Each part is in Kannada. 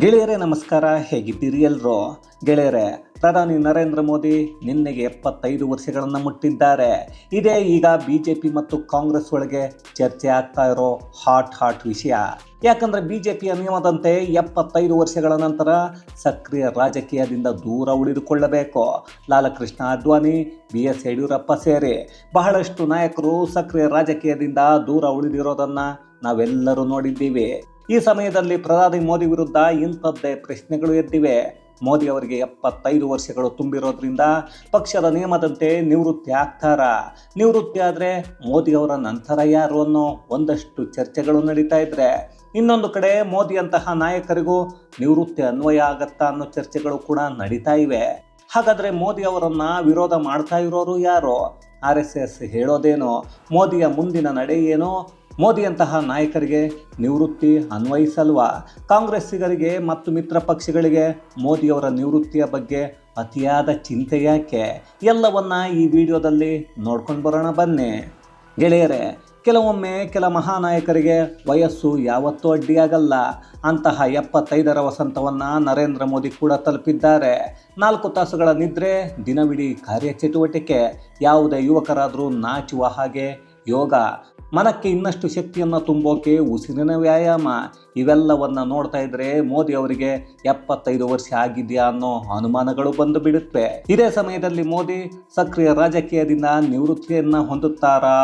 ಗೆಳೆಯರೇ, ನಮಸ್ಕಾರ. ಹೇಗಿದ್ದೀರಿ ಎಲ್ರು? ಗೆಳೆಯರೇ, ಪ್ರಧಾನಿ ನರೇಂದ್ರ ಮೋದಿ ನಿನ್ನೆಗೆ ಎಪ್ಪತ್ತೈದು ವರ್ಷಗಳನ್ನು ಮುಟ್ಟಿದ್ದಾರೆ. ಇದೇ ಈಗ ಬಿ ಜೆ ಪಿ ಮತ್ತು ಕಾಂಗ್ರೆಸ್ ಒಳಗೆ ಚರ್ಚೆ ಆಗ್ತಾ ಇರೋ ಹಾಟ್ ಹಾಟ್ ವಿಷಯ. ಯಾಕಂದ್ರೆ ಬಿ ಜೆ ಪಿಯ ನಿಯಮದಂತೆ ಎಪ್ಪತ್ತೈದು ವರ್ಷಗಳ ನಂತರ ಸಕ್ರಿಯ ರಾಜಕೀಯದಿಂದ ದೂರ ಉಳಿದುಕೊಳ್ಳಬೇಕು. ಲಾಲಕೃಷ್ಣ ಅಡ್ವಾಣಿ, ಬಿ ಎಸ್ ಯಡಿಯೂರಪ್ಪ ಸೇರಿ ಬಹಳಷ್ಟು ನಾಯಕರು ಸಕ್ರಿಯ ರಾಜಕೀಯದಿಂದ ದೂರ ಉಳಿದಿರೋದನ್ನ ನಾವೆಲ್ಲರೂ ನೋಡಿದ್ದೀವಿ. ಈ ಸಮಯದಲ್ಲಿ ಪ್ರಧಾನಿ ಮೋದಿ ವಿರುದ್ಧ ಇಂಥದ್ದೇ ಪ್ರಶ್ನೆಗಳು ಎದ್ದಿವೆ. ಮೋದಿ ಅವರಿಗೆ ಎಪ್ಪತ್ತೈದು ವರ್ಷಗಳು ತುಂಬಿರೋದ್ರಿಂದ ಪಕ್ಷದ ನಿಯಮದಂತೆ ನಿವೃತ್ತಿ ಆಗ್ತಾರ? ನಿವೃತ್ತಿ ಆದರೆ ಮೋದಿ ಅವರ ನಂತರ ಯಾರು ಅನ್ನೋ ಒಂದಷ್ಟು ಚರ್ಚೆಗಳು ನಡೀತಾ ಇದ್ರೆ. ಇನ್ನೊಂದು ಕಡೆ ಮೋದಿಯಂತಹ ನಾಯಕರಿಗೂ ನಿವೃತ್ತಿ ಅನ್ವಯ ಆಗತ್ತಾ ಅನ್ನೋ ಚರ್ಚೆಗಳು ಕೂಡ ನಡೀತಾ ಇವೆ. ಹಾಗಾದರೆ ಮೋದಿ ಅವರನ್ನು ವಿರೋಧ ಮಾಡ್ತಾ ಇರೋರು ಯಾರು? ಆರ್ ಎಸ್ ಎಸ್ ಹೇಳೋದೇನೋ, ಮೋದಿಯ ಮುಂದಿನ ನಡೆ ಏನೋ ಮೋದಿಯಂತಹ ನಾಯಕರಿಗೆ ನಿವೃತ್ತಿ ಅನ್ವಯಿಸಲ್ವಾ? ಕಾಂಗ್ರೆಸ್ಸಿಗರಿಗೆ ಮತ್ತು ಮಿತ್ರ ಪಕ್ಷಗಳಿಗೆ ಮೋದಿಯವರ ನಿವೃತ್ತಿಯ ಬಗ್ಗೆ ಅತಿಯಾದ ಚಿಂತೆ ಯಾಕೆ? ಎಲ್ಲವನ್ನ ಈ ವಿಡಿಯೋದಲ್ಲಿ ನೋಡ್ಕೊಂಡು ಬರೋಣ ಬನ್ನಿ. ಗೆಳೆಯರೇ, ಕೆಲವೊಮ್ಮೆ ಕೆಲ ಮಹಾನಾಯಕರಿಗೆ ವಯಸ್ಸು ಯಾವತ್ತೂ ಅಡ್ಡಿಯಾಗಲ್ಲ. ಅಂತಹ ಎಪ್ಪತ್ತೈದರ ವಸಂತವನ್ನು ನರೇಂದ್ರ ಮೋದಿ ಕೂಡ ತಲುಪಿದ್ದಾರೆ. ನಾಲ್ಕು ತಾಸುಗಳ ನಿದ್ರೆ, ದಿನವಿಡೀ ಕಾರ್ಯಚಟುವಟಿಕೆ. ಯಾವುದೇ ಯುವಕರಾದರೂ ನಾಚುವ ಹಾಗೆ ಯೋಗ. ಮನಕ್ಕೆ ಇನ್ನಷ್ಟು ಶಕ್ತಿಯನ್ನು ತುಂಬೋಕೆ, ಉಸಿರಿನ ವ್ಯಾಯಾಮ, ಇವೆಲ್ಲವನ್ನು ನೋಡ್ತಾ ಇದ್ರೆ ಮೋದಿ ಅವರಿಗೆ ಎಪ್ಪತ್ತೈದು ವರ್ಷ ಆಗಿದೆಯಾ ಅನ್ನೋ ಅನುಮಾನಗಳು ಬಂದು ಬಿಡುತ್ತೆ. ಇದೇ ಸಮಯದಲ್ಲಿ ಮೋದಿ ಸಕ್ರಿಯ ರಾಜಕೀಯದಿಂದ ನಿವೃತ್ತಿಯನ್ನ ಹೊಂದುತ್ತಾರಾ?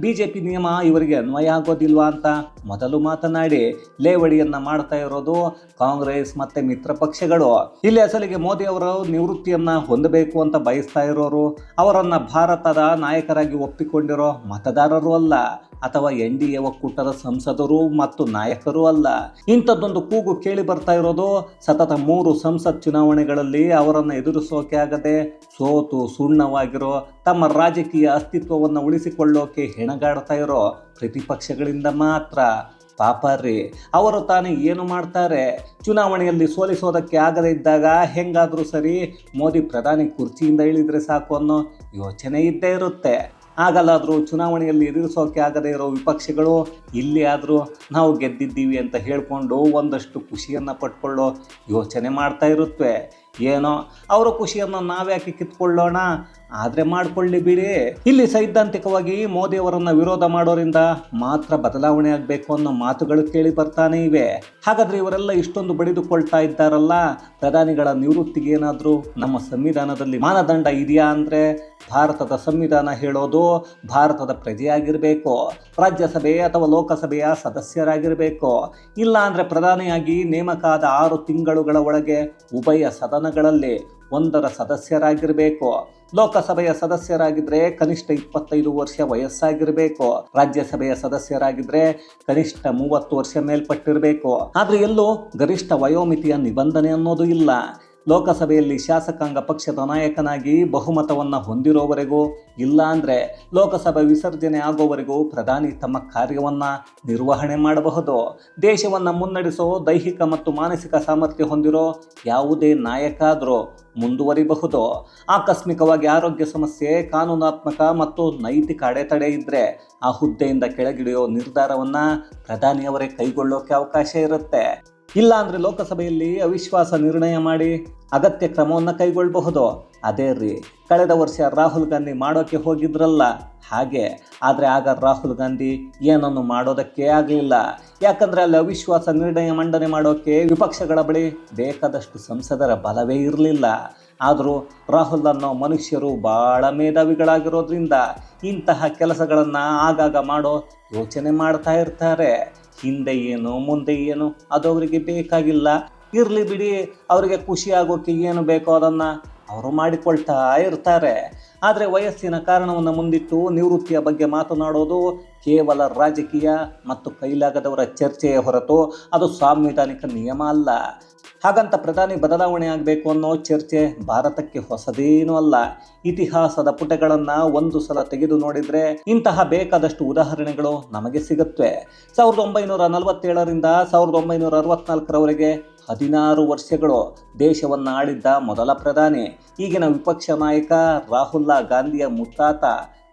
ಬಿಜೆಪಿ ನಿಯಮ ಇವರಿಗೆ ಅನ್ವಯ ಆಗೋದಿಲ್ವಾ ಅಂತ ಮೊದಲು ಮಾತನಾಡಿ, ಲೇವಡಿಯನ್ನ ಮಾಡ್ತಾ ಇರೋದು ಕಾಂಗ್ರೆಸ್ ಮತ್ತೆ ಮಿತ್ರ ಪಕ್ಷಗಳು. ಇಲ್ಲಿ ಅಸಲಿಗೆ ಮೋದಿ ಅವರು ನಿವೃತ್ತಿಯನ್ನ ಹೊಂದಬೇಕು ಅಂತ ಬಯಸ್ತಾ ಇರೋರು, ಅವರನ್ನ ಭಾರತದ ನಾಯಕರಾಗಿ ಒಪ್ಪಿಕೊಂಡಿರೋ ಮತದಾರರು ಅಲ್ಲ. ಅಥವಾ ಎನ್ ಡಿ ಎ ಒಕ್ಕೂಟದ ಸಂಸದರು ಮತ್ತು ನಾಯಕರು ಅಲ್ಲ. ಇಂಥದ್ದೊಂದು ಕೂಗು ಕೇಳಿ ಬರ್ತಾ ಇರೋದು ಸತತ ಮೂರು ಸಂಸತ್ ಚುನಾವಣೆಗಳಲ್ಲಿ ಅವರನ್ನು ಎದುರಿಸೋಕೆ ಆಗದೆ ಸೋತು ಸುಣ್ಣವಾಗಿರೋ ತಮ್ಮ ರಾಜಕೀಯ ಅಸ್ತಿತ್ವವನ್ನು ಉಳಿಸಿಕೊಳ್ಳೋಕೆ ಹೆಣಗಾಡ್ತಾ ಇರೋ ಪ್ರತಿಪಕ್ಷಗಳಿಂದ ಮಾತ್ರ. ಪಾಪಾರ್ರಿ ಅವರು ತಾನೇ ಏನು ಮಾಡ್ತಾರೆ? ಚುನಾವಣೆಯಲ್ಲಿ ಸೋಲಿಸೋದಕ್ಕೆ ಆಗದೇ ಇದ್ದಾಗ ಹೆಂಗಾದರೂ ಸರಿ ಮೋದಿ ಪ್ರಧಾನಿ ಕುರ್ಚಿಯಿಂದ ಇಳಿದರೆ ಸಾಕು ಅನ್ನೋ ಯೋಚನೆ ಇದ್ದೇ ಇರುತ್ತೆ. ಆಗಲ್ಲಾದರೂ ಚುನಾವಣೆಯಲ್ಲಿ ಎದುರಿಸೋಕೆ ಆಗದೇ ಇರೋ ವಿಪಕ್ಷಗಳು ಇಲ್ಲಿ ಆದರೂ ನಾವು ಗೆದ್ದಿದ್ದೀವಿ ಅಂತ ಹೇಳಿಕೊಂಡು ಒಂದಷ್ಟು ಖುಷಿಯನ್ನು ಪಟ್ಕೊಳ್ಳೋ ಯೋಚನೆ ಮಾಡ್ತಾ ಇರುತ್ತವೆ ಏನೋ, ಅವರ ಖುಷಿಯನ್ನು ನಾವ್ಯಾಕೆ ಕಿತ್ಕೊಳ್ಳೋಣ? ಆದರೆ ಮಾಡ್ಕೊಳ್ಳಿ ಬಿಡಿ. ಇಲ್ಲಿ ಸೈದ್ಧಾಂತಿಕವಾಗಿ ಮೋದಿ ಅವರನ್ನ ವಿರೋಧ ಮಾಡೋರಿಂದ ಮಾತ್ರ ಬದಲಾವಣೆ ಆಗಬೇಕು ಅನ್ನೋ ಮಾತುಗಳು ಕೇಳಿ ಬರ್ತಾನೆ ಇವೆ. ಹಾಗಾದ್ರೆ ಇವರೆಲ್ಲ ಇಷ್ಟೊಂದು ಬಡಿದುಕೊಳ್ತಾ ಇದ್ದಾರಲ್ಲ? ಪ್ರಧಾನಿಗಳ ನಿವೃತ್ತಿಗೆ ಏನಾದರೂ ನಮ್ಮ ಸಂವಿಧಾನದಲ್ಲಿ ಮಾನದಂಡ ಇದೆಯಾ ಅಂದರೆ ಭಾರತದ ಸಂವಿಧಾನ ಹೇಳೋದು ಭಾರತದ ಪ್ರಜೆಯಾಗಿರಬೇಕು, ರಾಜ್ಯಸಭೆ ಅಥವಾ ಲೋಕಸಭೆಯ ಸದಸ್ಯರಾಗಿರಬೇಕು. ಇಲ್ಲ ಅಂದರೆ ಪ್ರಧಾನಿಯಾಗಿ ನೇಮಕ ಆದ ಆರು ತಿಂಗಳುಗಳ ಒಳಗೆ ಉಭಯ ಸದನಗಳಲ್ಲಿ ಒಂದರ ಸದಸ್ಯರಾಗಿರಬೇಕು. ಲೋಕಸಭೆಯ ಸದಸ್ಯರಾಗಿದ್ರೆ ಕನಿಷ್ಠ ಇಪ್ಪತ್ತೈದು ವರ್ಷ ವಯಸ್ಸಾಗಿರಬೇಕು. ರಾಜ್ಯಸಭೆಯ ಸದಸ್ಯರಾಗಿದ್ರೆ ಕನಿಷ್ಠ ಮೂವತ್ತು ವರ್ಷ ಮೇಲ್ಪಟ್ಟಿರಬೇಕು. ಆದ್ರೆ ಎಲ್ಲೂ ಗರಿಷ್ಠ ವಯೋಮಿತಿಯ ನಿಬಂಧನೆ ಅನ್ನೋದು ಇಲ್ಲ. ಲೋಕಸಭೆಯಲ್ಲಿ ಶಾಸಕಾಂಗ ಪಕ್ಷದ ನಾಯಕನಾಗಿ ಬಹುಮತವನ್ನು ಹೊಂದಿರೋವರೆಗೂ ಇಲ್ಲ ಲೋಕಸಭೆ ವಿಸರ್ಜನೆ ಆಗೋವರೆಗೂ ಪ್ರಧಾನಿ ತಮ್ಮ ಕಾರ್ಯವನ್ನು ನಿರ್ವಹಣೆ ಮಾಡಬಹುದು. ದೇಶವನ್ನು ಮುನ್ನಡೆಸೋ ದೈಹಿಕ ಮತ್ತು ಮಾನಸಿಕ ಸಾಮರ್ಥ್ಯ ಹೊಂದಿರೋ ಯಾವುದೇ ನಾಯಕ ಆದರೂ ಮುಂದುವರಿಬಹುದು. ಆಕಸ್ಮಿಕವಾಗಿ ಆರೋಗ್ಯ ಸಮಸ್ಯೆ, ಕಾನೂನಾತ್ಮಕ ಮತ್ತು ನೈತಿಕ ಅಡೆತಡೆ ಇದ್ದರೆ ಆ ಹುದ್ದೆಯಿಂದ ಕೆಳಗಿಳಿಯೋ ನಿರ್ಧಾರವನ್ನು ಪ್ರಧಾನಿಯವರೇ ಕೈಗೊಳ್ಳೋಕೆ ಅವಕಾಶ ಇರುತ್ತೆ. ಇಲ್ಲ ಅಂದರೆ ಲೋಕಸಭೆಯಲ್ಲಿ ಅವಿಶ್ವಾಸ ನಿರ್ಣಯ ಮಾಡಿ ಅಗತ್ಯ ಕ್ರಮವನ್ನು ಕೈಗೊಳ್ಳಬಹುದು. ಅದೇ ರೀ, ಕಳೆದ ವರ್ಷ ರಾಹುಲ್ ಗಾಂಧಿ ಮಾಡೋಕ್ಕೆ ಹೋಗಿದ್ರಲ್ಲ, ಹಾಗೆ. ಆದರೆ ಆಗ ರಾಹುಲ್ ಗಾಂಧಿ ಏನನ್ನು ಮಾಡೋದಕ್ಕೆ ಆಗಲಿಲ್ಲ. ಯಾಕಂದರೆ ಅಲ್ಲಿ ಅವಿಶ್ವಾಸ ನಿರ್ಣಯ ಮಂಡನೆ ಮಾಡೋಕ್ಕೆ ವಿಪಕ್ಷಗಳ ಬಳಿ ಬೇಕಾದಷ್ಟು ಸಂಸದರ ಬಲವೇ ಇರಲಿಲ್ಲ. ಆದರೂ ರಾಹುಲ್ ಅನ್ನೋ ಮನುಷ್ಯರು ಭಾಳ ಮೇಧಾವಿಗಳಾಗಿರೋದ್ರಿಂದ ಇಂತಹ ಕೆಲಸಗಳನ್ನು ಆಗಾಗ ಮಾಡೋ ಯೋಚನೆ ಮಾಡ್ತಾ ಇರ್ತಾರೆ. ಹಿಂದೆ ಏನು, ಮುಂದೆ ಏನು, ಅದು ಅವರಿಗೆ ಬೇಕಾಗಿಲ್ಲ. ಇರಲಿ ಬಿಡಿ, ಅವರಿಗೆ ಖುಷಿ ಆಗೋಕ್ಕೆ ಏನು ಬೇಕೋ ಅದನ್ನು ಅವರು ಮಾಡಿಕೊಳ್ತಾ ಇರ್ತಾರೆ. ಆದರೆ ವಯಸ್ಸಿನ ಕಾರಣವನ್ನು ಮುಂದಿಟ್ಟು ನಿವೃತ್ತಿಯ ಬಗ್ಗೆ ಮಾತನಾಡೋದು ಕೇವಲ ರಾಜಕೀಯ ಮತ್ತು ಕೈಲಾಗದವರ ಚರ್ಚೆಯ ಹೊರತು ಅದು ಸಾಂವಿಧಾನಿಕ ನಿಯಮ ಅಲ್ಲ. ಹಾಗಂತ ಪ್ರಧಾನಿ ಬದಲಾವಣೆ ಆಗಬೇಕು ಅನ್ನೋ ಚರ್ಚೆ ಭಾರತಕ್ಕೆ ಹೊಸದೇನೂ ಅಲ್ಲ. ಇತಿಹಾಸದ ಪುಟಗಳನ್ನು ಒಂದು ಸಲ ತೆಗೆದು ನೋಡಿದರೆ ಇಂತಹ ಬೇಕಾದಷ್ಟು ಉದಾಹರಣೆಗಳು ನಮಗೆ ಸಿಗುತ್ತವೆ ಸಾವಿರದ ಒಂಬೈನೂರ ನಲವತ್ತೇಳರಿಂದ ಸಾವಿರದ ಒಂಬೈನೂರ ಅರವತ್ನಾಲ್ಕರವರೆಗೆ ಹದಿನಾರು ವರ್ಷಗಳು ದೇಶವನ್ನು ಆಳಿದ್ದ ಮೊದಲ ಪ್ರಧಾನಿ. ಈಗಿನ ವಿಪಕ್ಷ ನಾಯಕ ರಾಹುಲ್ ಗಾಂಧಿಯ ಮುತ್ತಾತ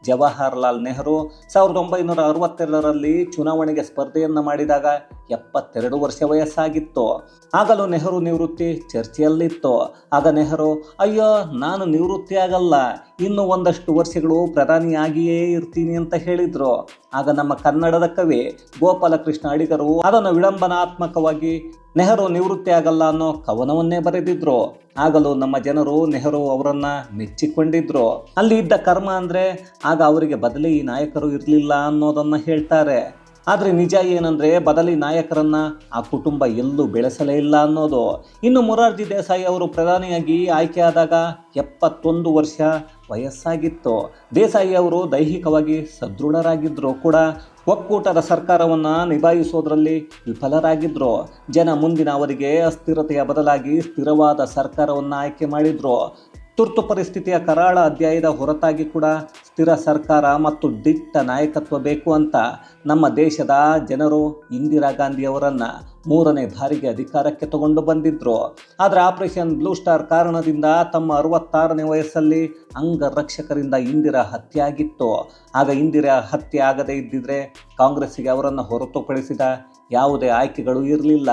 ಜವಾಹರ್ಲಾಲ್ ನೆಹರು ಸಾವಿರದ ಒಂಬೈನೂರ ಅರವತ್ತೆರಡರಲ್ಲಿ ಚುನಾವಣೆಗೆ ಸ್ಪರ್ಧೆಯನ್ನು ಮಾಡಿದಾಗ ಎಪ್ಪತ್ತೆರಡು ವರ್ಷ ವಯಸ್ಸಾಗಿತ್ತು. ಆಗಲೂ ನೆಹರು ನಿವೃತ್ತಿ ಚರ್ಚೆಯಲ್ಲಿತ್ತು. ಆಗ ನೆಹರು, ಅಯ್ಯೋ, ನಾನು ನಿವೃತ್ತಿ ಆಗಲ್ಲ ಇನ್ನು ಒಂದಷ್ಟು ವರ್ಷಗಳು ಪ್ರಧಾನಿಯಾಗಿಯೇ ಇರ್ತೀನಿ ಅಂತ ಹೇಳಿದ್ರು. ಆಗ ನಮ್ಮ ಕನ್ನಡದ ಕವಿ ಗೋಪಾಲಕೃಷ್ಣ ಅಡಿಗರು ಅದನ್ನು ವಿಡಂಬನಾತ್ಮಕವಾಗಿ ನೆಹರು ನಿವೃತ್ತಿ ಆಗಲ್ಲ ಅನ್ನೋ ಕವನವನ್ನೇ ಬರೆದಿದ್ರು. ಆಗಲೂ ನಮ್ಮ ಜನರು ನೆಹರು ಅವರನ್ನ ಮೆಚ್ಚಿಕೊಂಡಿದ್ರು. ಅಲ್ಲಿ ಇದ್ದ ಕರ್ಮ ಅಂದ್ರೆ ಆಗ ಅವರಿಗೆ ಬದಲಿ ನಾಯಕರು ಇರಲಿಲ್ಲ ಅನ್ನೋದನ್ನ ಹೇಳ್ತಾರೆ. ಆದರೆ ನಿಜ ಏನಂದರೆ ಬದಲಿ ನಾಯಕರನ್ನ ಆ ಕುಟುಂಬ ಎಲ್ಲೂ ಬೆಳೆಸಲೇ ಇಲ್ಲ ಅನ್ನೋದು. ಇನ್ನು ಮೊರಾರ್ಜಿ ದೇಸಾಯಿ ಅವರು ಪ್ರಧಾನಿಯಾಗಿ ಆಯ್ಕೆಯಾದಾಗ ಎಪ್ಪತ್ತೊಂದು ವರ್ಷ ವಯಸ್ಸಾಗಿತ್ತು. ದೇಸಾಯಿ ಅವರು ದೈಹಿಕವಾಗಿ ಸದೃಢರಾಗಿದ್ದರು ಕೂಡ. ಒಕ್ಕೂಟದ ಸರ್ಕಾರವನ್ನು ನಿಭಾಯಿಸೋದರಲ್ಲಿ ವಿಫಲರಾಗಿದ್ದರು ಜನ ಮುಂದಿನ ಅವರಿಗೆ ಅಸ್ಥಿರತೆಯ ಬದಲಾಗಿ ಸ್ಥಿರವಾದ ಸರ್ಕಾರವನ್ನು ಆಯ್ಕೆ ಮಾಡಿದ್ರು. ತುರ್ತು ಪರಿಸ್ಥಿತಿಯ ಕರಾಳ ಅಧ್ಯಾಯದ ಹೊರತಾಗಿ ಕೂಡ ಸ್ಥಿರ ಸರ್ಕಾರ ಮತ್ತು ದಿಟ್ಟ ನಾಯಕತ್ವ ಬೇಕು ಅಂತ ನಮ್ಮ ದೇಶದ ಜನರು ಇಂದಿರಾ ಗಾಂಧಿಯವರನ್ನು ಮೂರನೇ ಬಾರಿಗೆ ಅಧಿಕಾರಕ್ಕೆ ತಗೊಂಡು ಬಂದಿದ್ದರು ಆದರೆ ಆಪರೇಷನ್ ಬ್ಲೂ ಸ್ಟಾರ್ ಕಾರಣದಿಂದ ತಮ್ಮ ಅರವತ್ತಾರನೇ ವಯಸ್ಸಲ್ಲಿ ಅಂಗರಕ್ಷಕರಿಂದ ಇಂದಿರಾ ಹತ್ಯೆ ಆಗಿತ್ತು. ಆಗ ಇಂದಿರಾ ಹತ್ಯೆ ಆಗದೇ ಇದ್ದಿದ್ರೆ ಕಾಂಗ್ರೆಸ್ಸಿಗೆ ಅವರನ್ನು ಹೊರತುಪಡಿಸಿದ ಯಾವುದೇ ಆಯ್ಕೆಗಳು ಇರಲಿಲ್ಲ.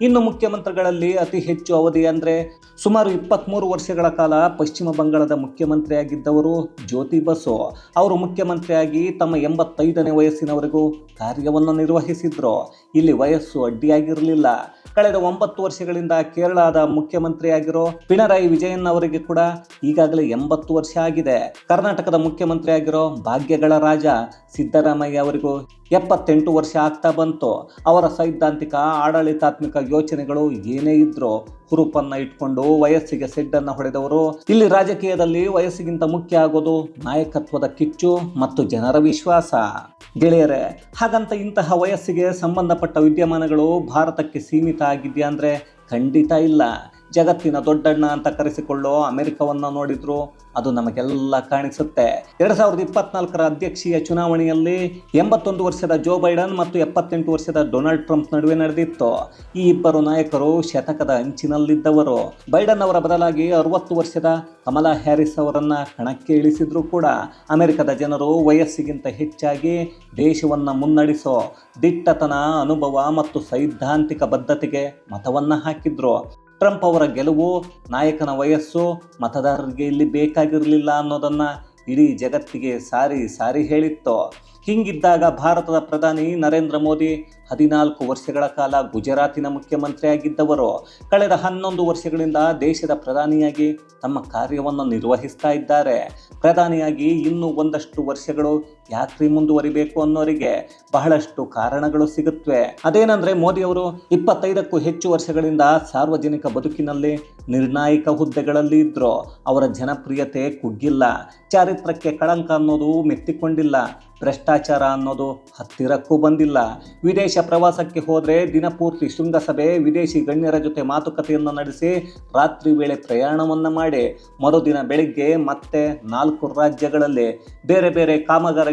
ಇನ್ನು ಮುಖ್ಯಮಂತ್ರಿಗಳಲ್ಲಿ ಅತಿ ಹೆಚ್ಚು ಅವಧಿ ಅಂದರೆ ಸುಮಾರು ಇಪ್ಪತ್ತ್ಮೂರು ವರ್ಷಗಳ ಕಾಲ ಪಶ್ಚಿಮ ಬಂಗಾಳದ ಮುಖ್ಯಮಂತ್ರಿಯಾಗಿದ್ದವರು ಜ್ಯೋತಿ ಬಸು. ಅವರು ಮುಖ್ಯಮಂತ್ರಿಯಾಗಿ ತಮ್ಮ ಎಂಬತ್ತೈದನೇ ವಯಸ್ಸಿನವರೆಗೂ ಕಾರ್ಯವನ್ನು ನಿರ್ವಹಿಸಿದ್ರು. ಇಲ್ಲಿ ವಯಸ್ಸು ಅಡ್ಡಿಯಾಗಿರಲಿಲ್ಲ. ಕಳೆದ ಒಂಬತ್ತು ವರ್ಷಗಳಿಂದ ಕೇರಳದ ಮುಖ್ಯಮಂತ್ರಿಯಾಗಿರೋ ಪಿಣರಾಯಿ ವಿಜಯನ್ ಅವರಿಗೆ ಕೂಡ ಈಗಾಗಲೇ ಎಂಬತ್ತು ವರ್ಷ ಆಗಿದೆ. ಕರ್ನಾಟಕದ ಮುಖ್ಯಮಂತ್ರಿಯಾಗಿರೋ ಭಾಗ್ಯಗಳ ರಾಜ ಸಿದ್ದರಾಮಯ್ಯ ಅವರಿಗೂ ಎಪ್ಪತ್ತೆಂಟು ವರ್ಷ ಆಗ್ತಾ ಬಂತು. ಅವರ ಸೈದ್ಧಾಂತಿಕ, ಆಡಳಿತಾತ್ಮಕ ಯೋಚನೆಗಳು ಏನೇ ಇದ್ರೂ ಹುರುಪನ್ನ ಇಟ್ಕೊಂಡು ವಯಸ್ಸಿಗೆ ಸೆಡ್ಡನ್ನು ಹೊಡೆದವರು. ಇಲ್ಲಿ ರಾಜಕೀಯದಲ್ಲಿ ವಯಸ್ಸಿಗಿಂತ ಮುಖ್ಯ ಆಗೋದು ನಾಯಕತ್ವದ ಕಿಚ್ಚು ಮತ್ತು ಜನರ ವಿಶ್ವಾಸ. ಗೆಳೆಯರೆ, ಹಾಗಂತ ಇಂತಹ ವಯಸ್ಸಿಗೆ ಸಂಬಂಧಪಟ್ಟ ವಿದ್ಯಮಾನಗಳು ಭಾರತಕ್ಕೆ ಸೀಮಿತ ಆಗಿದೆಯಾ ಅಂದರೆ ಖಂಡಿತ ಇಲ್ಲ. ಜಗತ್ತಿನ ದೊಡ್ಡಣ್ಣ ಅಂತ ಕರೆಸಿಕೊಳ್ಳೋ ಅಮೆರಿಕವನ್ನು ನೋಡಿದ್ರು, ಅದು ನಮಗೆಲ್ಲ ಕಾಣಿಸುತ್ತೆ. ಎರಡ್ ಸಾವಿರದ ಇಪ್ಪತ್ನಾಲ್ಕರ ಅಧ್ಯಕ್ಷೀಯ ಚುನಾವಣೆಯಲ್ಲಿ ಎಂಬತ್ತೊಂದು ವರ್ಷದ ಜೋ ಬೈಡನ್ ಮತ್ತು ಎಪ್ಪತ್ತೆಂಟು ವರ್ಷದ ಡೊನಾಲ್ಡ್ ಟ್ರಂಪ್ ನಡುವೆ ನಡೆದಿತ್ತು. ಈ ಇಬ್ಬರು ನಾಯಕರು ಶತಕದ ಅಂಚಿನಲ್ಲಿದ್ದವರು. ಬೈಡನ್ ಅವರ ಬದಲಾಗಿ ಅರವತ್ತು ವರ್ಷದ ಕಮಲಾ ಹ್ಯಾರಿಸ್ ಅವರನ್ನ ಕಣಕ್ಕೆ ಇಳಿಸಿದ್ರು ಕೂಡ. ಅಮೆರಿಕದ ಜನರು ವಯಸ್ಸಿಗಿಂತ ಹೆಚ್ಚಾಗಿ ದೇಶವನ್ನ ಮುನ್ನಡೆಸೋ ದಿಟ್ಟತನ, ಅನುಭವ ಮತ್ತು ಸೈದ್ಧಾಂತಿಕ ಬದ್ಧತೆಗೆ ಮತವನ್ನ ಹಾಕಿದ್ರು. ಟ್ರಂಪ್ ಅವರ ಗೆಲುವು ನಾಯಕನ ವಯಸ್ಸು ಮತದಾರರಿಗೆ ಇಲ್ಲಿ ಬೇಕಾಗಿರಲಿಲ್ಲ ಅನ್ನೋದನ್ನು ಇಡೀ ಜಗತ್ತಿಗೆ ಸಾರಿ ಸಾರಿ ಹೇಳಿತ್ತು. ಹಿಂಗಿದ್ದಾಗ ಭಾರತದ ಪ್ರಧಾನಿ ನರೇಂದ್ರ ಮೋದಿ ಹದಿನಾಲ್ಕು ವರ್ಷಗಳ ಕಾಲ ಗುಜರಾತಿನ ಮುಖ್ಯಮಂತ್ರಿಯಾಗಿದ್ದವರು ಕಳೆದ ಹನ್ನೊಂದು ವರ್ಷಗಳಿಂದ ದೇಶದ ಪ್ರಧಾನಿಯಾಗಿ ತಮ್ಮ ಕಾರ್ಯವನ್ನು ನಿರ್ವಹಿಸ್ತಾ ಇದ್ದಾರೆ. ಪ್ರಧಾನಿಯಾಗಿ ಇನ್ನೂ ಒಂದಷ್ಟು ವರ್ಷಗಳು ಯಾಕ್ರಿ ಮುಂದುವರಿಬೇಕು ಅನ್ನೋರಿಗೆ ಬಹಳಷ್ಟು ಕಾರಣಗಳು ಸಿಗುತ್ತವೆ ಅದೇನಂದ್ರೆ ಮೋದಿ ಅವರು ಇಪ್ಪತ್ತೈದಕ್ಕೂ ಹೆಚ್ಚು ವರ್ಷಗಳಿಂದ ಸಾರ್ವಜನಿಕ ಬದುಕಿನಲ್ಲಿ ನಿರ್ಣಾಯಕ ಹುದ್ದೆಗಳಲ್ಲಿ ಇದ್ರು. ಅವರ ಜನಪ್ರಿಯತೆ ಕುಗ್ಗಿಲ್ಲ. ಚಾರಿತ್ರಕ್ಕೆ ಕಳಂಕ ಅನ್ನೋದು ಮೆತ್ತಿಕೊಂಡಿಲ್ಲ. ಭ್ರಷ್ಟಾಚಾರ ಅನ್ನೋದು ಹತ್ತಿರಕ್ಕೂ ಬಂದಿಲ್ಲ. ವಿದೇಶ ಪ್ರವಾಸಕ್ಕೆ ಹೋದರೆ ದಿನಪೂರ್ತಿ ಶೃಂಗಸಭೆ, ವಿದೇಶಿ ಗಣ್ಯರ ಜೊತೆ ಮಾತುಕತೆಯನ್ನು ನಡೆಸಿ ರಾತ್ರಿ ವೇಳೆ ಪ್ರಯಾಣವನ್ನು ಮಾಡಿ. ಮರುದಿನ ಬೆಳಿಗ್ಗೆ ಮತ್ತೆ ನಾಲ್ಕು ರಾಜ್ಯಗಳಲ್ಲಿ ಬೇರೆ ಬೇರೆ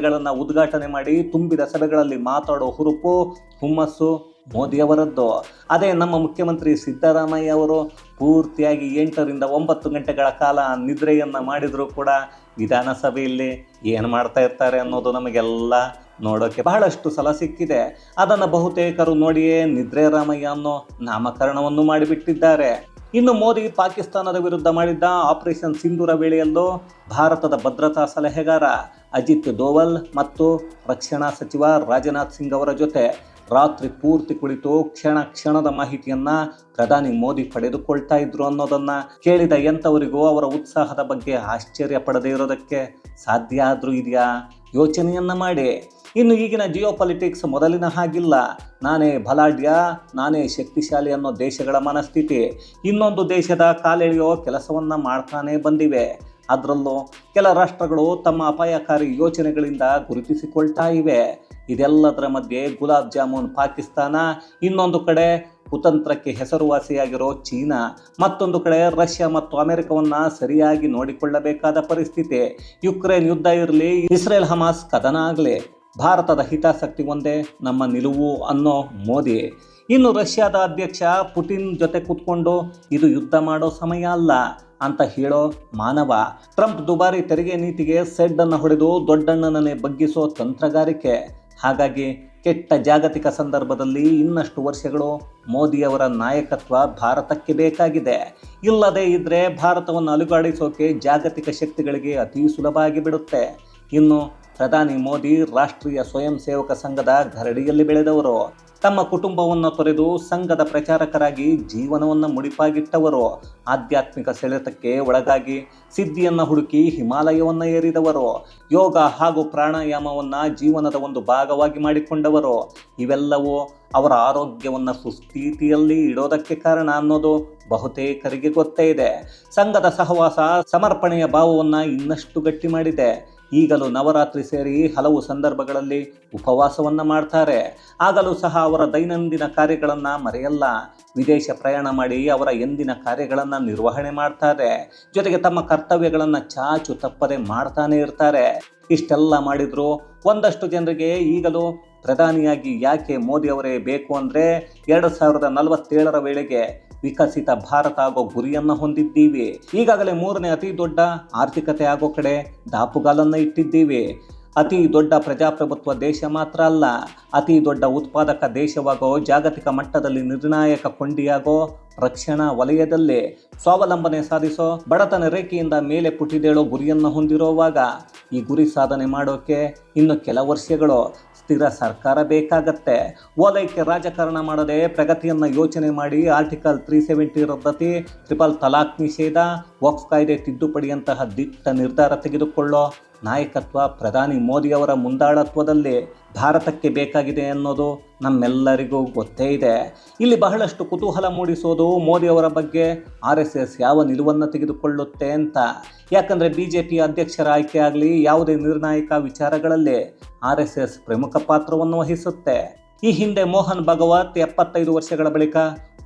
ಕಾಮಗಾರಿಗಳನ್ನು ಉದ್ಘಾಟನೆ ಮಾಡಿ ತುಂಬಿದ ಸಭೆಗಳಲ್ಲಿ ಮಾತಾಡೋ ಹುರುಪು, ಹುಮ್ಮಸ್ಸು ಮೋದಿಯವರದ್ದು. ಅದೇ ನಮ್ಮ ಮುಖ್ಯಮಂತ್ರಿ ಸಿದ್ದರಾಮಯ್ಯ ಅವರು ಪೂರ್ತಿಯಾಗಿ ಎಂಟರಿಂದ ಒಂಬತ್ತು ಗಂಟೆಗಳ ಕಾಲ ನಿದ್ರೆಯನ್ನು ಮಾಡಿದರೂ ಕೂಡ ವಿಧಾನಸಭೆಯಲ್ಲಿ ಏನು ಮಾಡ್ತಾ ಇರ್ತಾರೆ ಅನ್ನೋದು ನಮಗೆಲ್ಲ ನೋಡೋಕ್ಕೆ ಬಹಳಷ್ಟು ಸಲ ಸಿಕ್ಕಿದೆ. ಅದನ್ನು ಬಹುತೇಕರು ನೋಡಿಯೇ ನಿದ್ರೆ ರಾಮಯ್ಯ ಅನ್ನೋ ನಾಮಕರಣವನ್ನು ಮಾಡಿಬಿಟ್ಟಿದ್ದಾರೆ. ಇನ್ನು ಮೋದಿ ಪಾಕಿಸ್ತಾನದ ವಿರುದ್ಧ ಮಾಡಿದ್ದ ಆಪರೇಷನ್ ಸಿಂಧೂರ ವೇಳೆಯಲ್ಲೂ ಭಾರತದ ಭದ್ರತಾ ಸಲಹೆಗಾರ ಅಜಿತ್ ದೋವಲ್ ಮತ್ತು ರಕ್ಷಣಾ ಸಚಿವ ರಾಜನಾಥ್ ಸಿಂಗ್ ಅವರ ಜೊತೆ ರಾತ್ರಿ ಪೂರ್ತಿ ಕುಳಿತು ಕ್ಷಣ ಕ್ಷಣದ ಮಾಹಿತಿಯನ್ನ ಪ್ರಧಾನಿ ಮೋದಿ ಪಡೆದುಕೊಳ್ತಾ ಇದ್ರು ಅನ್ನೋದನ್ನ ಕೇಳಿದ ಎಂಥವರಿಗೂ ಅವರ ಉತ್ಸಾಹದ ಬಗ್ಗೆ ಆಶ್ಚರ್ಯ ಪಡದೇ ಇರೋದಕ್ಕೆ ಸಾಧ್ಯ ಆದರೂ ಇದೆಯಾ? ಯೋಚನೆಯನ್ನು ಮಾಡಿ. ಇನ್ನು ಈಗಿನ ಜಿಯೋ ಪಾಲಿಟಿಕ್ಸ್ ಮೊದಲಿನ ಹಾಗಿಲ್ಲ. ನಾನೇ ಬಲಾಢ್ಯ, ನಾನೇ ಶಕ್ತಿಶಾಲಿ ಅನ್ನೋ ದೇಶಗಳ ಮನಸ್ಥಿತಿ. ಇನ್ನೊಂದು ದೇಶದ ಕಾಲೆಳೆಯೋ ಕೆಲಸವನ್ನು ಮಾಡ್ತಾನೆ ಬಂದಿವೆ. ಅದರಲ್ಲೂ ಕೆಲ ರಾಷ್ಟ್ರಗಳು ತಮ್ಮ ಅಪಾಯಕಾರಿ ಯೋಚನೆಗಳಿಂದ ಗುರುತಿಸಿಕೊಳ್ತಾ ಇವೆ. ಇದೆಲ್ಲದರ ಮಧ್ಯೆ ಗುಲಾಬ್ ಜಾಮೂನ್ ಪಾಕಿಸ್ತಾನ, ಇನ್ನೊಂದು ಕಡೆ ಕುತಂತ್ರಕ್ಕೆ ಹೆಸರುವಾಸಿಯಾಗಿರೋ ಚೀನಾ, ಮತ್ತೊಂದು ಕಡೆ ರಷ್ಯಾ ಮತ್ತು ಅಮೆರಿಕವನ್ನು ಸರಿಯಾಗಿ ನೋಡಿಕೊಳ್ಳಬೇಕಾದ ಪರಿಸ್ಥಿತಿ. ಯುಕ್ರೇನ್ ಯುದ್ಧ ಇರಲಿ, ಇಸ್ರೇಲ್ ಹಮಾಸ್ ಕದನ ಆಗಲಿ, ಭಾರತದ ಹಿತಾಸಕ್ತಿ ಒಂದೇ ನಮ್ಮ ನಿಲುವು ಅನ್ನೋ ಮೋದಿ. ಇನ್ನು ರಷ್ಯಾದ ಅಧ್ಯಕ್ಷ ಪುಟಿನ್ ಜೊತೆ ಕೂತ್ಕೊಂಡು ಇದು ಯುದ್ಧ ಮಾಡೋ ಸಮಯ ಅಲ್ಲ. ಅಂತ ಹೇಳೋ ಮಾನವ ಟ್ರಂಪ್ ದುಬಾರಿ ತೆರಿಗೆ ನೀತಿಗೆ ಸೆಡ್ ಅನ್ನು ಹೊಡೆದು ದೊಡ್ಡಣ್ಣನನ್ನೇ ಬಗ್ಗಿಸೋ ತಂತ್ರಗಾರಿಕೆ. ಹಾಗಾಗಿ ಕೆಟ್ಟ ಜಾಗತಿಕ ಸಂದರ್ಭದಲ್ಲಿ ಇನ್ನಷ್ಟು ವರ್ಷಗಳು ಮೋದಿಯವರ ನಾಯಕತ್ವ ಭಾರತಕ್ಕೆ ಬೇಕಾಗಿದೆ. ಇಲ್ಲದೇ ಇದ್ದರೆ ಭಾರತವನ್ನು ಅಲುಗಾಡಿಸೋಕೆ ಜಾಗತಿಕ ಶಕ್ತಿಗಳಿಗೆ ಅತಿ ಸುಲಭ ಆಗಿಬಿಡುತ್ತೆ ಇನ್ನು ಪ್ರಧಾನಿ ಮೋದಿ ರಾಷ್ಟ್ರೀಯ ಸ್ವಯಂ ಸೇವಕ ಸಂಘದ ಗರಡಿಯಲ್ಲಿ ಬೆಳೆದವರು. ತಮ್ಮ ಕುಟುಂಬವನ್ನು ತೊರೆದು ಸಂಘದ ಪ್ರಚಾರಕರಾಗಿ ಜೀವನವನ್ನು ಮುಡಿಪಾಗಿಟ್ಟವರು. ಆಧ್ಯಾತ್ಮಿಕ ಸೆಳೆತಕ್ಕೆ ಒಳಗಾಗಿ ಸಿದ್ಧಿಯನ್ನು ಹುಡುಕಿ ಹಿಮಾಲಯವನ್ನು ಏರಿದವರು. ಯೋಗ ಹಾಗೂ ಪ್ರಾಣಾಯಾಮವನ್ನು ಜೀವನದ ಒಂದು ಭಾಗವಾಗಿ ಮಾಡಿಕೊಂಡವರು. ಇವೆಲ್ಲವೂ ಅವರ ಆರೋಗ್ಯವನ್ನು ಸುಸ್ಥಿತಿಯಲ್ಲಿ ಇಡೋದಕ್ಕೆ ಕಾರಣ ಅನ್ನೋದು ಬಹುತೇಕರಿಗೆ ಗೊತ್ತೇ ಇದೆ. ಸಂಘದ ಸಹವಾಸ, ಸಮರ್ಪಣೆಯ ಭಾವವನ್ನು ಇನ್ನಷ್ಟು ಗಟ್ಟಿ ಮಾಡಿದೆ. ಈಗಲೂ ನವರಾತ್ರಿ ಸೇರಿ ಹಲವು ಸಂದರ್ಭಗಳಲ್ಲಿ ಉಪವಾಸವನ್ನು ಮಾಡ್ತಾರೆ. ಆಗಲೂ ಸಹ ಅವರ ದೈನಂದಿನ ಕಾರ್ಯಗಳನ್ನು ಮರೆಯಲ್ಲ. ವಿದೇಶ ಪ್ರಯಾಣ ಮಾಡಿ ಅವರ ಎಂದಿನ ಕಾರ್ಯಗಳನ್ನು ನಿರ್ವಹಣೆ ಮಾಡ್ತಾರೆ. ಜೊತೆಗೆ ತಮ್ಮ ಕರ್ತವ್ಯಗಳನ್ನು ಚಾಚು ತಪ್ಪದೆ ಮಾಡ್ತಾನೆ ಇರ್ತಾರೆ. ಇಷ್ಟೆಲ್ಲ ಮಾಡಿದ್ರು ಒಂದಷ್ಟು ಜನರಿಗೆ ಈಗಲೂ ಪ್ರಧಾನಿಯಾಗಿ ಯಾಕೆ ಮೋದಿ ಅವರೇ ಬೇಕು ಅಂದರೆ ಎರಡು ಸಾವಿರದ ನಲವತ್ತೇಳರ ವೇಳೆಗೆ ವಿಕಸಿತ ಭಾರತ ಆಗೋ ಗುರಿಯನ್ನು ಹೊಂದಿದ್ದೀವಿ. ಈಗಾಗಲೇ ಮೂರನೇ ಅತಿ ದೊಡ್ಡ ಆರ್ಥಿಕತೆ ಆಗೋ ಕಡೆ ದಾಪುಗಾಲನ್ನು ಇಟ್ಟಿದ್ದೀವಿ. ಅತಿ ದೊಡ್ಡ ಪ್ರಜಾಪ್ರಭುತ್ವ ದೇಶ ಮಾತ್ರ ಅಲ್ಲ, ಅತಿ ದೊಡ್ಡ ಉತ್ಪಾದಕ ದೇಶವಾಗೋ ಜಾಗತಿಕ ಮಟ್ಟದಲ್ಲಿ ನಿರ್ಣಾಯಕ ಕೊಂಡಿಯಾಗೋ ರಕ್ಷಣಾ ವಲಯದಲ್ಲಿ ಸ್ವಾವಲಂಬನೆ ಸಾಧಿಸೋ, ಬಡತನ ರೇಖೆಯಿಂದ ಮೇಲೆ ಪುಟಿದೇಳೋ ಗುರಿಯನ್ನು ಹೊಂದಿರುವಾಗ ಈ ಗುರಿ ಸಾಧನೆ ಮಾಡೋಕೆ ಇನ್ನು ಕೆಲ ವರ್ಷಗಳು ಸ್ಥಿರ ಸರ್ಕಾರ ಬೇಕಾಗತ್ತೆ. ಓಲೈಕೆ ರಾಜಕಾರಣ ಮಾಡದೆ ಪ್ರಗತಿಯನ್ನು ಯೋಚನೆ ಮಾಡಿ ಆರ್ಟಿಕಲ್ ತ್ರೀ ಸೆವೆಂಟಿ ರದ್ದತಿ, ಟ್ರಿಪಲ್ ತಲಾಖ್ ನಿಷೇಧ, ವಕ್ಫ್ ಕಾಯ್ದೆ ತಿದ್ದುಪಡಿಯಂತಹ ದಿಟ್ಟ ನಿರ್ಧಾರ ತೆಗೆದುಕೊಳ್ಳೋ. ನಾಯಕತ್ವ ಪ್ರಧಾನಿ ಮೋದಿಯವರ ಮುಂದಾಳತ್ವದಲ್ಲಿ ಭಾರತಕ್ಕೆ ಬೇಕಾಗಿದೆ ಅನ್ನೋದು ನಮ್ಮೆಲ್ಲರಿಗೂ ಗೊತ್ತೇ ಇದೆ. ಇಲ್ಲಿ ಬಹಳಷ್ಟು ಕುತೂಹಲ ಮೂಡಿಸೋದು ಮೋದಿಯವರ ಬಗ್ಗೆ ಆರ್ ಎಸ್ ಎಸ್ ಯಾವ ನಿಲುವನ್ನು ತೆಗೆದುಕೊಳ್ಳುತ್ತೆ ಅಂತ. ಯಾಕಂದರೆ ಬಿ ಜೆ ಪಿ ಅಧ್ಯಕ್ಷರ ಆಯ್ಕೆ ಆಗಲಿ, ಯಾವುದೇ ನಿರ್ಣಾಯಕ ವಿಚಾರಗಳಲ್ಲಿ ಆರ್ ಎಸ್ ಎಸ್ ಪ್ರಮುಖ ಪಾತ್ರವನ್ನು ವಹಿಸುತ್ತೆ. ಈ ಹಿಂದೆ ಮೋಹನ್ ಭಗವತ್ ಎಪ್ಪತ್ತೈದು ವರ್ಷಗಳ ಬಳಿಕ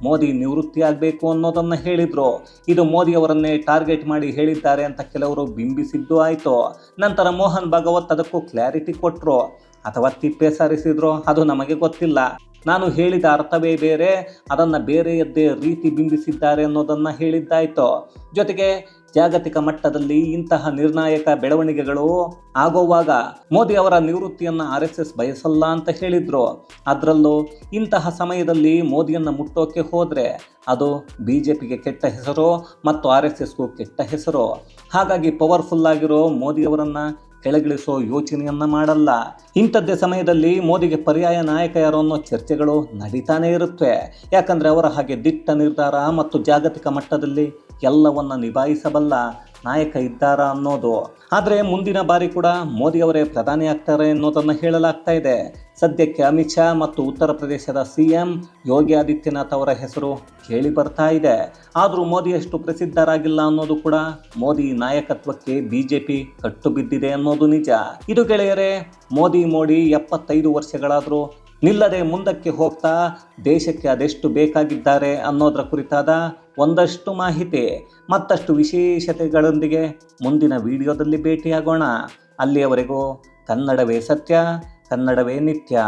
ಮೋದಿ ನಿವೃತ್ತಿ ಆಗಬೇಕು ಅನ್ನೋದನ್ನು ಹೇಳಿದರು. ಇದು ಮೋದಿಯವರನ್ನೇ ಟಾರ್ಗೆಟ್ ಮಾಡಿ ಹೇಳಿದ್ದಾರೆ ಅಂತ ಕೆಲವರು ಬಿಂಬಿಸಿದ್ದು ಆಯಿತು. ನಂತರ ಮೋಹನ್ ಭಗವತ್ ಅದಕ್ಕೂ ಕ್ಲಾರಿಟಿ ಕೊಟ್ಟರು ಅಥವಾ ತಿಪ್ಪೆ ಸಾರಿಸಿದ್ರು, ಅದು ನಮಗೆ ಗೊತ್ತಿಲ್ಲ. ನಾನು ಹೇಳಿದ ಅರ್ಥವೇ ಬೇರೆ, ಅದನ್ನು ಬೇರೆಯದ್ದೇ ರೀತಿ ಬಿಂಬಿಸಿದ್ದಾರೆ ಅನ್ನೋದನ್ನು ಹೇಳಿದ್ದಾಯಿತು. ಜೊತೆಗೆ ಜಾಗತಿಕ ಮಟ್ಟದಲ್ಲಿ ಇಂತಹ ನಿರ್ಣಾಯಕ ಬೆಳವಣಿಗೆಗಳು ಆಗೋವಾಗ ಮೋದಿ ಅವರ ನಿವೃತ್ತಿಯನ್ನು ಆರ್ ಎಸ್ ಎಸ್ ಬಯಸಲ್ಲ ಅಂತ ಹೇಳಿದ್ರು. ಅದರಲ್ಲೂ ಇಂತಹ ಸಮಯದಲ್ಲಿ ಮೋದಿಯನ್ನು ಮುಟ್ಟೋಕೆ ಹೋದರೆ ಅದು ಬಿ ಜೆ ಪಿಗೆ ಕೆಟ್ಟ ಹೆಸರು ಮತ್ತು ಆರ್ ಎಸ್ ಎಸ್ಗೂ ಕೆಟ್ಟ ಹೆಸರು. ಹಾಗಾಗಿ ಪವರ್ಫುಲ್ ಆಗಿರೋ ಮೋದಿಯವರನ್ನು ಕೆಳಗಿಳಿಸೋ ಯೋಚನೆಯನ್ನ ಮಾಡಲ್ಲ. ಇಂಥದ್ದೇ ಸಮಯದಲ್ಲಿ ಮೋದಿಗೆ ಪರ್ಯಾಯ ನಾಯಕ ಯಾರು ಅನ್ನೋ ಚರ್ಚೆಗಳು ನಡೀತಾನೆ ಇರುತ್ತವೆ ಯಾಕಂದರೆ ಅವರ ಹಾಗೆ ದಿಟ್ಟ ನಿರ್ಧಾರ ಮತ್ತು ಜಾಗತಿಕ ಮಟ್ಟದಲ್ಲಿ ಎಲ್ಲವನ್ನ ನಿಭಾಯಿಸಬಲ್ಲ ನಾಯಕ ಇದ್ದಾರಾ ಅನ್ನೋದು. ಆದರೆ ಮುಂದಿನ ಬಾರಿ ಕೂಡ ಮೋದಿ ಅವರೇ ಪ್ರಧಾನಿ ಆಗ್ತಾರೆ ಅನ್ನೋದನ್ನು ಹೇಳಲಾಗ್ತಾ ಇದೆ. ಸದ್ಯಕ್ಕೆ ಅಮಿತ್ ಶಾ ಮತ್ತು ಉತ್ತರ ಪ್ರದೇಶದ ಸಿ ಎಂ ಯೋಗಿ ಆದಿತ್ಯನಾಥ್ ಅವರ ಹೆಸರು ಕೇಳಿ ಬರ್ತಾ ಇದೆ. ಆದರೂ ಮೋದಿಯಷ್ಟು ಪ್ರಸಿದ್ಧರಾಗಿಲ್ಲ ಅನ್ನೋದು ಕೂಡ ಮೋದಿ ನಾಯಕತ್ವಕ್ಕೆ ಬಿ ಜೆ ಪಿ ಕಟ್ಟು ಬಿದ್ದಿದೆ ಅನ್ನೋದು ನಿಜ. ಇದು ಗೆಳೆಯರೇ, ಮೋದಿ ಮೋಡಿ ಎಪ್ಪತ್ತೈದು ವರ್ಷಗಳಾದರೂ ನಿಲ್ಲದೆ ಮುಂದಕ್ಕೆ ಹೋಗ್ತಾ ದೇಶಕ್ಕೆ ಅದೆಷ್ಟು ಬೇಕಾಗಿದ್ದಾರೆ ಅನ್ನೋದರ ಕುರಿತಾದ ಒಂದಷ್ಟು ಮಾಹಿತಿ, ಮತ್ತಷ್ಟು ವಿಶೇಷತೆಗಳೊಂದಿಗೆ ಮುಂದಿನ ವಿಡಿಯೋದಲ್ಲಿ ಭೇಟಿಯಾಗೋಣ. ಅಲ್ಲಿಯವರೆಗೂ ಕನ್ನಡವೇ ಸತ್ಯ, ಕನ್ನಡವೇ ನಿತ್ಯ.